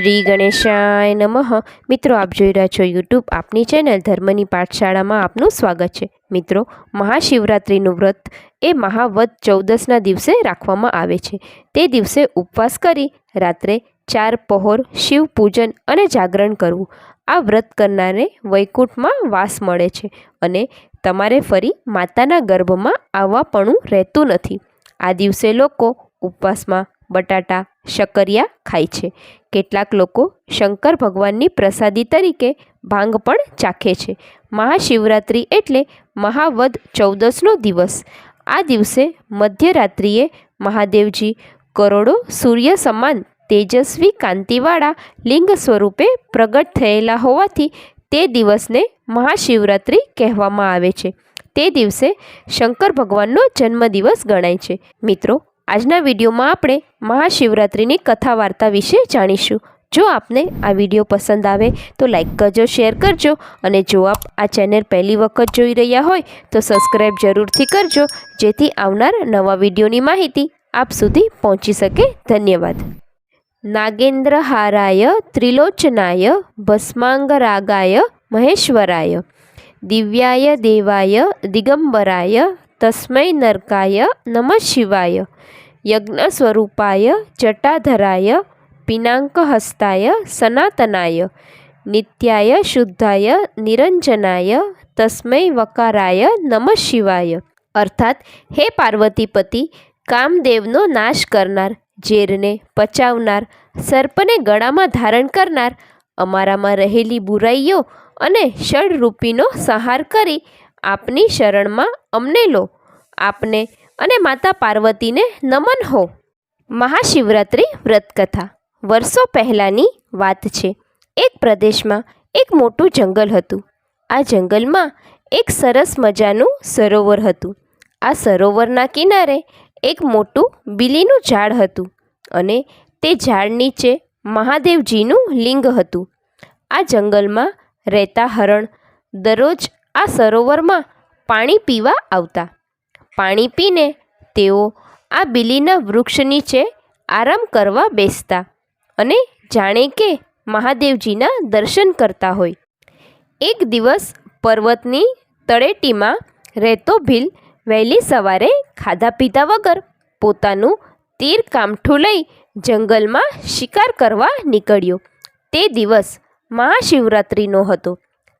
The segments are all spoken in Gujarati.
શ્રી ગણેશાય નમઃ. મિત્રો, આપ જોઈ રહ્યા છો યુટ્યુબ આપની ચેનલ ધર્મની પાઠશાળામાં આપનું સ્વાગત છે. મિત્રો, મહાશિવરાત્રિનું વ્રત એ મહાવત ચૌદસના દિવસે રાખવામાં આવે છે. તે દિવસે ઉપવાસ કરી રાત્રે ચાર પહોર શિવ પૂજન અને જાગરણ કરવું. આ વ્રત કરનારને વૈકુંઠમાં વાસ મળે છે અને તમારે ફરી માતાના ગર્ભમાં આવવાપણું રહેતું નથી. આ દિવસે લોકો ઉપવાસમાં બટાટા શકરિયા ખાય છે. કેટલાક લોકો શંકર ભગવાનની પ્રસાદી તરીકે ભાંગ પણ ચાખે છે. મહાશિવરાત્રિ એટલે મહાવદ ચૌદસનો દિવસ. આ દિવસે મધ્યરાત્રિએ મહાદેવજી કરોડો સૂર્ય સમાન તેજસ્વી કાંતિવાળા લિંગ સ્વરૂપે પ્રગટ થયેલા હોવાથી તે દિવસને મહાશિવરાત્રિ કહેવામાં આવે છે. તે દિવસે શંકર ભગવાનનો જન્મદિવસ ગણાય છે. મિત્રો આજના વિડીયોમાં આપણે મહાશિવરાત્રિની કથા વાર્તા વિશે જાણીશું. જો આપને આ વીડિયો પસંદ આવે તો લાઈક કરજો, શેર કરજો અને જો આપ આ ચેનલ પહેલી વખત જોઈ રહ્યા હોય તો સબસ્ક્રાઈબ જરૂરથી કરજો જેથી આવનાર નવા વિડીયોની માહિતી આપ સુધી પહોંચી શકે. ધન્યવાદ. નાગેન્દ્રહારાય ત્રિલોચનાય ભસ્માંગરાગાય મહેશ્વરાય. દિવ્યાય દેવાય દિગંબરાય તસ્મૈ નરકાય નમ શિવાય યજ્ઞ સ્વરૂપાય જટાધરાય પિનાંકહસ્તાય સનાતનાય નિત્યાય શુદ્ધાય નિરંજનાય તસ્મૈ વકારાય નમ શિવાય અર્થાત હે પાર્વતીપતિ કામદેવનો નાશ કરનાર ઝેરને પચાવનાર સર્પને ગળામાં ધારણ કરનાર અમારામાં રહેલી બુરાઈઓ અને ષડરૂપીનો સંહાર કરી આપની શરણમાં અમને લો. આપને અને માતા પાર્વતીને નમન હો. મહાશિવરાત્રિ વ્રતકથા. વર્ષો પહેલાંની વાત છે. એક પ્રદેશમાં એક મોટું જંગલ હતું. આ જંગલમાં એક સરસ મજાનું સરોવર હતું. આ સરોવરના કિનારે એક મોટું બીલીનું ઝાડ હતું અને તે ઝાડ નીચે મહાદેવજીનું લિંગ હતું. આ જંગલમાં રહેતા હરણ દરરોજ આ સરોવરમાં પાણી પીવા આવતા. પાણી પીને તેઓ આ બીલીના વૃક્ષ નીચે આરામ કરવા બેસતા અને જાણે કે મહાદેવજીના દર્શન કરતા હોય. એક દિવસ પર્વતની તળેટીમાં રહેતો ભીલ વહેલી સવારે ખાધા પીધા વગર પોતાનું તીર કામઠું લઈ જંગલમાં શિકાર કરવા નીકળ્યો. તે દિવસ મહાશિવરાત્રિનો હતો.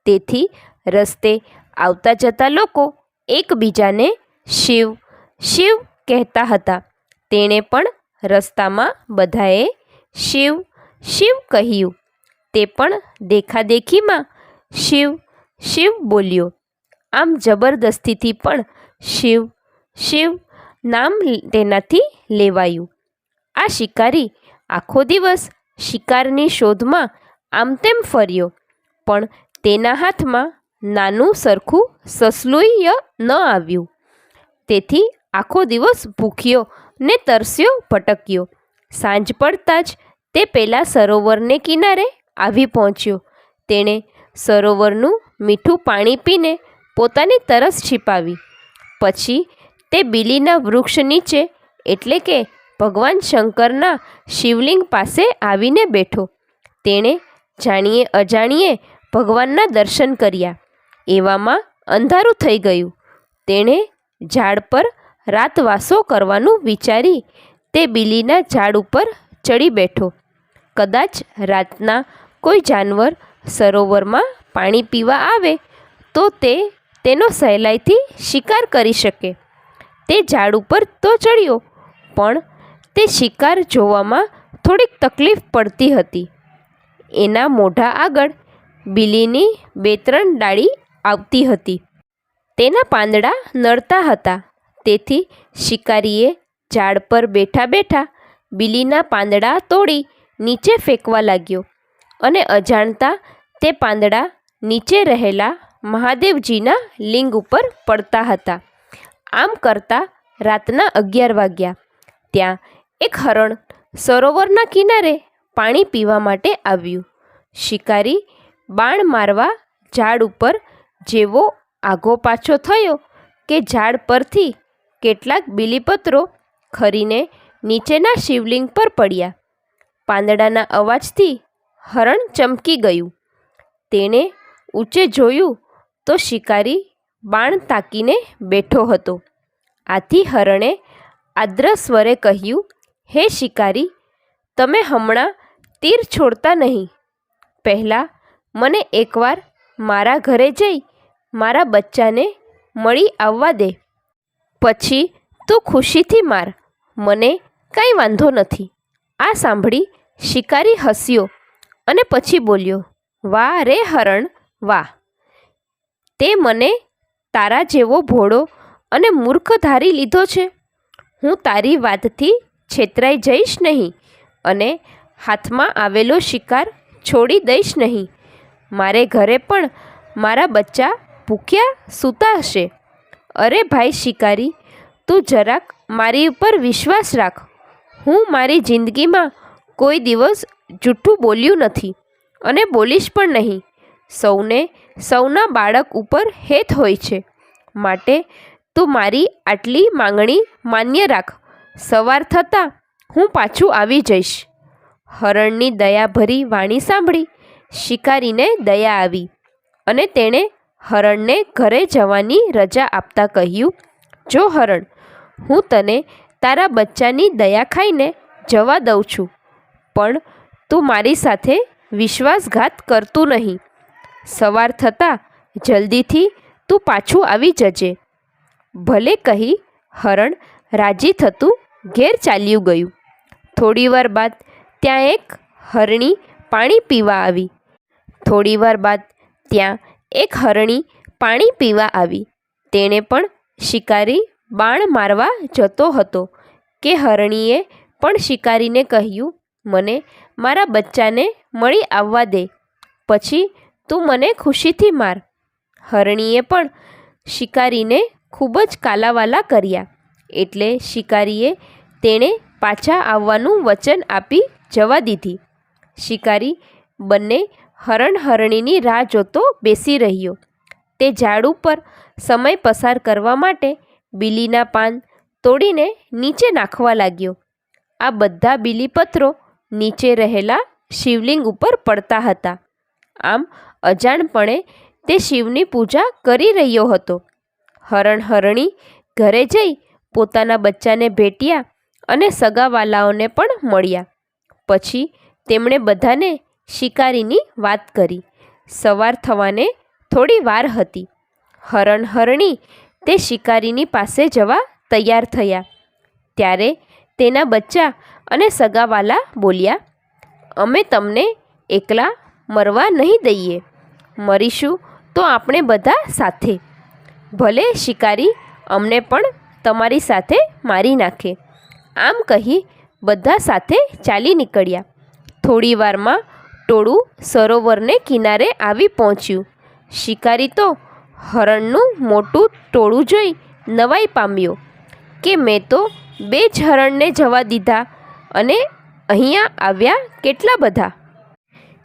તેથી રસ્તે આવતા જતા લોકો એકબીજાને શિવ શિવ કહેતા હતા. તેણે પણ રસ્તામાં બધાએ શિવ શિવ કહ્યું. તે પણ દેખાદેખીમાં શિવ શિવ બોલ્યો. આમ જબરદસ્તીથી પણ શિવ શિવ નામ તેનાથી લેવાયું. આ શિકારી આખો દિવસ શિકારની શોધમાં આમ તેમ ફર્યો, પણ તેના હાથમાં નાનું સરખું સસલુંય ન આવ્યું. તેથી આખો દિવસ ભૂખ્યો ને તરસ્યો ભટક્યો. સાંજ પડતાં જ તે પેલા સરોવરને કિનારે આવી પહોંચ્યો. તેણે સરોવરનું મીઠું પાણી પીને પોતાની તરસ છીપાવી. પછી તે બીલીના વૃક્ષ નીચે, એટલે કે ભગવાન શંકરના શિવલિંગ પાસે આવીને બેઠો. તેણે જાણીએ અજાણીએ ભગવાનના દર્શન કર્યા. એવામાં અંધારું થઈ ગયું. તેણે ઝાડ પર રાતવાસો કરવાનું વિચારી તે બીલીના ઝાડ ઉપર ચડી બેઠો. કદાચ રાતના કોઈ જાનવર સરોવરમાં પાણી પીવા આવે તો તે તેનો સહેલાઈથી શિકાર કરી શકે. તે ઝાડ ઉપર તો ચડ્યો, પણ તે શિકાર જોવામાં થોડીક તકલીફ પડતી હતી. એના મોઢા આગળ બીલીની બે ત્રણ ડાળી આવતી હતી. તેના પાંદડા નડતા હતા. તેથી શિકારીએ ઝાડ પર બેઠા બેઠા બીલીના પાંદડા તોડી નીચે ફેંકવા લાગ્યો અને અજાણતા તે પાંદડા નીચે રહેલા મહાદેવજીના લિંગ ઉપર પડતા હતા. આમ કરતાં રાતના અગિયાર વાગ્યા. ત્યાં એક હરણ સરોવરના કિનારે પાણી પીવા માટે આવ્યું. શિકારી બાણ મારવા ઝાડ ઉપર જેવો આઘો પાછો થયો કે ઝાડ પરથી કેટલાક બીલીપત્રો ખરીને નીચેના શિવલિંગ પર પડ્યા. પાંદડાના અવાજથી હરણ ચમકી ગયું. તેણે ઊંચે જોયું તો શિકારી બાણ તાકીને બેઠો હતો. આથી હરણે આદ્ર સ્વરે કહ્યું, હે શિકારી, તમે હમણાં તીર છોડતા નહીં. પહેલાં મને એકવાર મારા ઘરે જઈ મારા બચ્ચાને મળી આવવા દે. પછી તું ખુશીથી માર. મને કંઈ વાંધો નથી. આ સાંભળી શિકારી હસ્યો અને પછી બોલ્યો, વાહ રે હરણ, વાહ. તે મને તારા જેવો ભોળો અને મૂર્ખ ધારી લીધો છે. હું તારી વાતથી છેતરાઈ જઈશ નહીં અને હાથમાં આવેલો શિકાર છોડી દઈશ નહીં. મારે ઘરે પણ મારા બચ્ચા ભૂખ્યા સૂતા હશે? અરે ભાઈ શિકારી, તું જરાક મારી ઉપર વિશ્વાસ રાખ. હું મારી જિંદગીમાં કોઈ દિવસ જૂઠું બોલ્યું નથી અને બોલીશ પણ નહીં. સૌને સૌના બાળક ઉપર હેત હોય છે. માટે તું મારી આટલી માંગણી માન્ય રાખ. સવાર થતાં હું પાછું આવી જઈશ. હરણની દયાભરી વાણી સાંભળી શિકારીને દયા આવી અને તેણે હરણને ઘરે જવાની રજા આપતા કહ્યું, જો હરણ, હું તને તારા બચ્ચાની દયા ખાઈને જવા દઉં છું, પણ તું મારી સાથે વિશ્વાસઘાત કરતું નહીં. સવાર થતાં જલ્દીથી તું પાછું આવી જજે. ભલે કહી, હરણ રાજી થતું ઘેર ચાલ્યું ગયું. થોડીવાર બાદ ત્યાં એક હરણી પાણી પીવા આવી. થોડીવાર બાદ ત્યાં એક હરણી પાણી પીવા આવી. તેણે પણ શિકારી બાણ મારવા જતો હતો કે હરણીએ પણ શિકારીને કહ્યું, મને મારા બચ્ચાને મળી આવવા દે, પછી તું મને ખુશીથી માર. હરણીએ પણ શિકારીને ખૂબ જ કાલાવાલા કર્યા. એટલે શિકારીએ તેણે પાછા આવવાનું વચન આપી જવા દીધી. શિકારી બંને હરણ હરણીની રાહ જોતો બેસી રહ્યો. તે ઝાડ ઉપર સમય પસાર કરવા માટે બીલીના પાન તોડીને નીચે નાખવા લાગ્યો. આ બધા બીલીપત્રો નીચે રહેલા શિવલિંગ ઉપર પડતા હતા. આમ અજાણપણે તે શિવની પૂજા કરી રહ્યો હતો. હરણ હરણી ઘરે જઈ પોતાના બચ્ચાને ભેટ્યા અને સગાવાલાઓને પણ મળ્યા. પછી તેમણે બધાને શિકારીની વાત કરી. સવાર થવાને થોડી વાર હતી. હરણ હરણી તે શિકારીની પાસે જવા તૈયાર થયા. ત્યારે તેના બચ્ચા અને સગાવાલા બોલ્યા, અમે તમને એકલા મરવા નહીં દઈએ. મરીશું તો આપણે બધા સાથે. ભલે શિકારી અમને પણ તમારી સાથે મારી નાખે. આમ કહી બધા સાથે ચાલી નીકળ્યા. થોડી વારમાં ટોળું સરોવરને કિનારે આવી પહોંચ્યું. શિકારી તો હરણનું મોટું ટોળું જોઈ નવાઈ પામ્યો કે મેં તો બે જ હરણને જવા દીધા અને અહીંયા આવ્યા કેટલા બધા.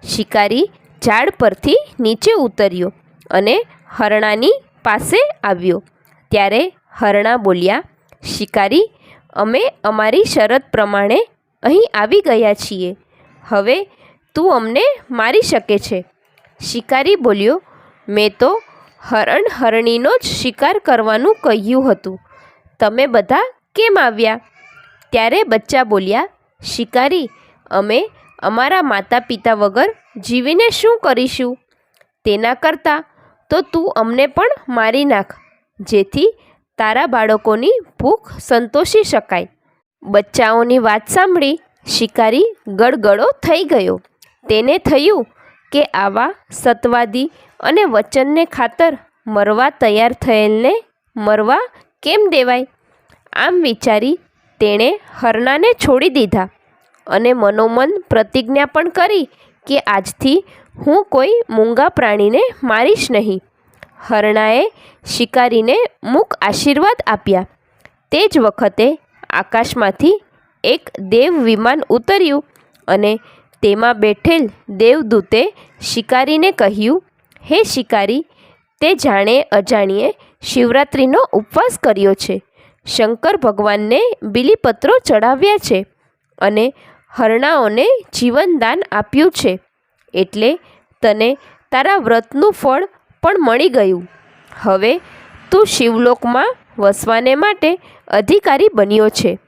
શિકારી ઝાડ પરથી નીચે ઉતર્યો અને હરણાની પાસે આવ્યો. ત્યારે હરણા બોલ્યા, શિકારી, અમે અમારી શરત પ્રમાણે અહીં આવી ગયા છીએ. હવે તું અમને મારી શકે છે. શિકારી બોલ્યો, મેં તો હરણ હરણીનો જ શિકાર કરવાનું કહ્યું હતું. તમે બધા કેમ આવ્યા? ત્યારે બચ્ચા બોલ્યા, શિકારી, અમે અમારા માતા પિતા વગર જીવીને શું કરીશું? તેના કરતાં તો તું અમને પણ મારી નાખ, જેથી તારા બાળકોની ભૂખ સંતોષી શકાય. બચ્ચાઓની વાત સાંભળી શિકારી ગળગળો થઈ ગયો. તેને થયું કે આવા સત્વાદી અને વચનને ખાતર મરવા તૈયાર થયેલને મરવા કેમ દેવાય? આમ વિચારી તેણે હરણાને છોડી દીધા અને મનોમન પ્રતિજ્ઞા પણ કરી કે આજથી હું કોઈ મૂંગા પ્રાણીને મારીશ નહીં. હરણાએ શિકારીને મૂક આશીર્વાદ આપ્યા. તે જ વખતે આકાશમાંથી એક દેવ વિમાન ઉતર્યું અને તેમાં બેઠેલ દેવદૂતે શિકારીને કહ્યું, હે શિકારી, તે જાણે અજાણીએ શિવરાત્રિનો ઉપવાસ કર્યો છે. શંકર ભગવાનને બિલીપત્રો ચડાવ્યા છે અને હરણાઓને જીવનદાન આપ્યું છે. એટલે તને તારા વ્રતનું ફળ પણ મળી ગયું. હવે તું શિવલોકમાં વસવાને માટે અધિકારી બન્યો છે.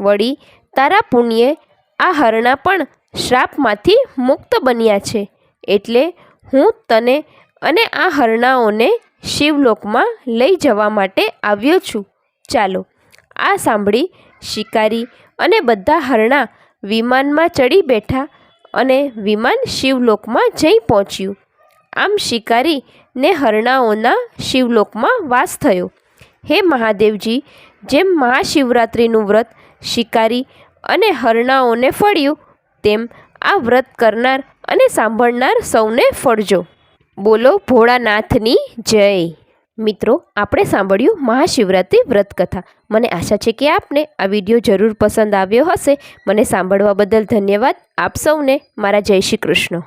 વળી તારા પુણ્યે આ હરણા પણ શ્રાપમાંથી મુક્ત બન્યા છે. એટલે હું તને અને આ હરણાઓને શિવલોકમાં લઈ જવા માટે આવ્યો છું. ચાલો, આ સાંભળી શિકારી અને બધા હરણા વિમાનમાં ચડી બેઠા અને વિમાન શિવલોકમાં જઈ પહોંચ્યું. આમ શિકારી ને હરણાઓના શિવલોકમાં વાસ થયો. હે મહાદેવજી, જેમ મહાશિવરાત્રિનું વ્રત શિકારી અને હરણાઓને ફળ્યું તેમ આ વ્રત કરનાર અને સાંભળનાર સૌને ફળજો. બોલો ભોળાનાથની જય. મિત્રો, આપણે સાંભળ્યું મહાશિવરાત્રિ વ્રત કથા મને આશા છે કે આપને આ વીડિયો જરૂર પસંદ આવ્યો હશે. મને સાંભળવા બદલ ધન્યવાદ આપ સૌને. મારા જય શ્રી કૃષ્ણ.